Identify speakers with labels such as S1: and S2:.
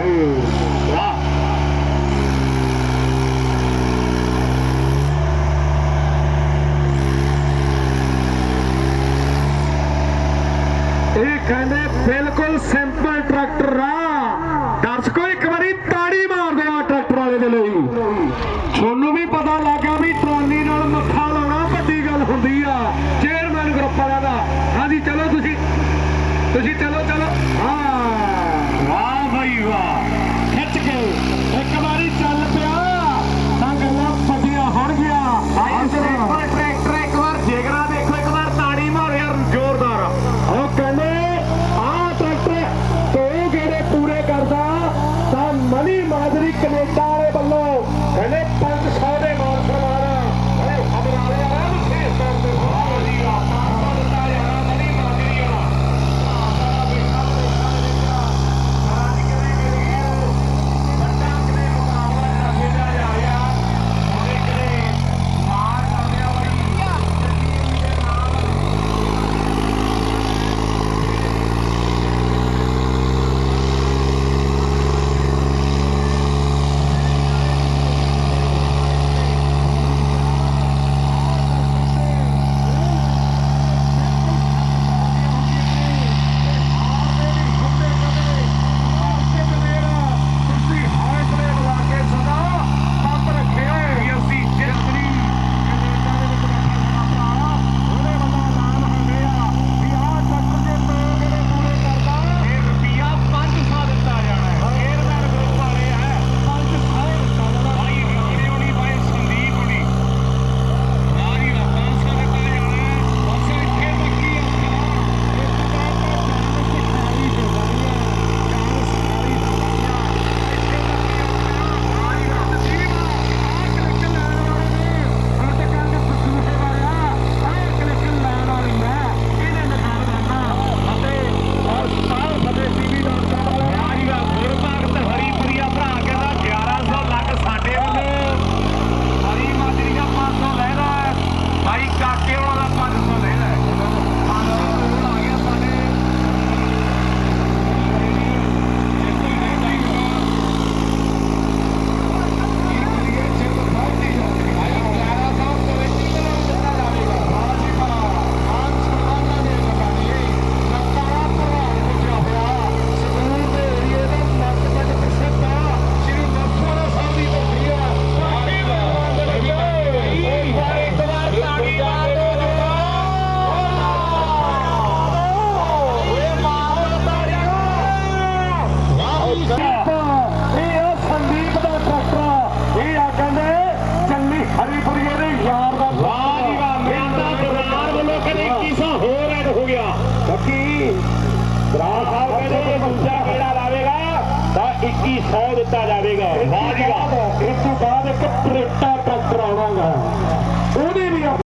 S1: ਵਾਹ
S2: ਇਹ ਕਹਿੰਦੇ ਬਿਲਕੁਲ ਸਿੰਪਲ ਟਰੈਕਟਰ ਆ। ਦਰਸ਼ਕੋ, ਇੱਕ ਵਾਰੀ ਤਾੜੀ ਮਾਰ ਦਿਓ ਆ ਟਰੈਕਟਰ ਵਾਲੇ ਦੇ ਲਈ। ਤੁਹਾਨੂੰ ਵੀ ਪਤਾ ਲੱਗਾ ਵੀ ਟਰਾਲੀ ਨਾਲ ਮੱਥਾ ਲਾਉਣਾ ਵੱਡੀ ਗੱਲ ਹੁੰਦੀ ਆ। ਚੇਅਰਮੈਨ ਗਰੁੱਪ ਵਾਲਿਆਂ ਦਾ। ਹਾਂਜੀ, ਚਲੋ ਤੁਸੀਂ ਤੁਸੀਂ ਚਲੋ। ਬੱਕੀ
S1: ਰਾਜ ਸਾਹਿਬ ਕਹਿੰਦੇ ਜੇ ਦੂਜਾ ਕਿਹੜਾ ਲਾਵੇਗਾ ਤਾਂ 2100 ਦਿੱਤਾ ਜਾਵੇਗਾ। ਵਾਹ ਜੀ ਵਾਹ।